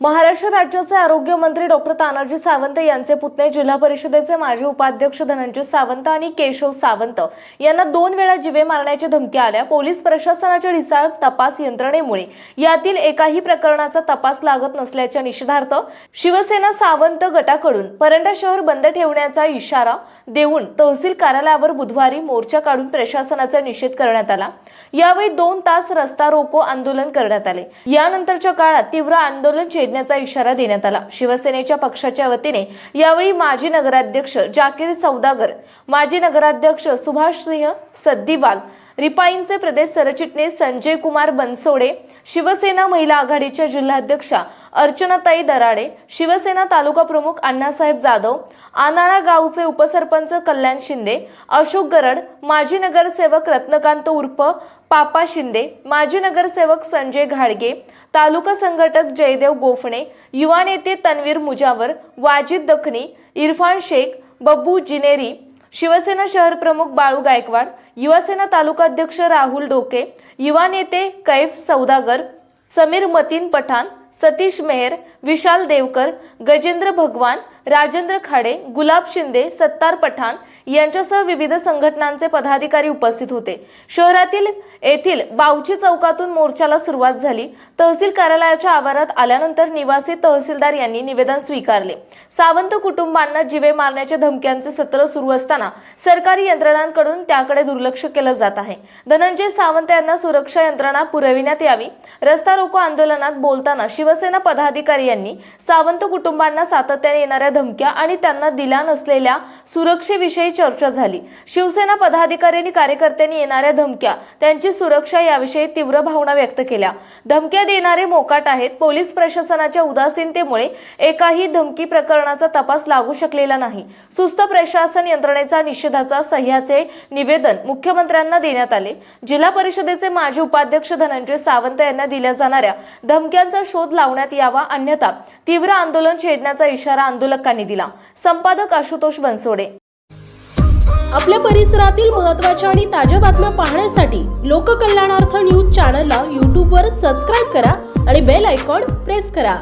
महाराष्ट्र राज्याचे आरोग्य मंत्री डॉक्टर तानाजी सावंत यांचे पुतणे जिल्हा परिषदेचे माजी उपाध्यक्ष धनंजय सावंत आणि केशव सावंत यांना दोन वेळा जिवे मारण्याची धमकी आल्या. पोलीस प्रशासनाच्या ढिसाळ तपास यंत्रणेमुळे यातील एकाही प्रकरणाचा तपास लागत नसल्याच्या निषेधार्थ शिवसेना सावंत गटाकडून परंडा शहर बंद ठेवण्याचा इशारा देऊन तहसील कार्यालयावर बुधवारी मोर्चा काढून प्रशासनाचा निषेध करण्यात आला. यावेळी दोन तास रस्ता रोको आंदोलन करण्यात आले. यानंतरच्या काळात तीव्र आंदोलन भेदण्याचा इशारा देण्यात आला. शिवसेनेच्या पक्षाच्या वतीने यावेळी माजी नगराध्यक्ष जाकीर सौदागर माजी नगराध्यक्ष सुभाष सिंह सद्दीवाल रिपाईंचे प्रदेश सरचिटणीस संजय कुमार बनसोडे शिवसेना महिला आघाडीच्या जिल्हाध्यक्षा अर्चनाताई दराडे शिवसेना तालुका प्रमुख अण्णासाहेब जाधव आनाळा गावचे उपसरपंच कल्याण शिंदे अशोक गरड माजी नगरसेवक रत्नकांत उर्फ पापा शिंदे माजी नगरसेवक संजय घाडगे तालुका संघटक जयदेव गोफणे युवा नेते तन्वीर मुजावर वाजिद दखनी इरफान शेख बब्बू जिनेरी शिवसेना शहर प्रमुख बाळू गायकवाड युवासेना तालुका अध्यक्ष राहुल डोके युवा नेते कैफ सौदागर समीर मतीन पठाण सतीश मेहर विशाल देवकर गजेंद्र भगवान राजेंद्र खाडे गुलाब शिंदे सत्तार पठाण यांच्यासह विविध संघटनांचे पदाधिकारी उपस्थित होते. शहरातील येथील बावची चौकातून मोर्चाला सुरुवात झाली. तहसील कार्यालयाच्या आवारात आल्यानंतर निवासी तहसीलदार यांनी निवेदन स्वीकारले. सावंत कुटुंबांना जिवे मारण्याच्या धमक्यांचे सत्र सुरू असताना सरकारी यंत्रणांकडून त्याकडे दुर्लक्ष केलं जात आहे. धनंजय सावंत यांना सुरक्षा यंत्रणा पुरविण्यात यावी. रस्ता रोको आंदोलनात बोलताना शिवसेना पदाधिकारी यांनी सावंत कुटुंबांना सातत्याने येणाऱ्या धमक्या आणि त्यांना दिल्या नसलेल्या सुरक्षेविषयी चर्चा झाली. शिवसेना पदाधिकारी आणि कार्यकर्त्यांनी येणाऱ्या धमक्या त्यांची सुरक्षा याविषयी तीव्र भावना व्यक्त केल्या. धमक्या देणारे मोकाट आहेत. पोलीस प्रशासनाच्या उदासीनतेमुळे एकाही धमकी प्रकरणाचा तपास लागू शकलेला नाही. सुस्त प्रशासन यंत्रणेचा निषेधाचा सह्याचे निवेदन मुख्यमंत्र्यांना देण्यात आले. जिल्हा परिषदेचे माजी उपाध्यक्ष धनंजय सावंत यांना दिल्या जाणाऱ्या धमक्यांचा शोध लावण्यात यावा अन्यथा तीव्र आंदोलन छेडण्याचा इशारा आंदोलकांनी दिला. संपादक आशुतोष बनसोडे. आपल्या परिसरातील महत्त्वाच्या आणि ताज्या बातम्या पाहण्यासाठी लोककल्याणार्थ न्यूज चॅनलला यूट्यूबवर सबस्क्राईब करा आणि बेल आयकॉन प्रेस करा.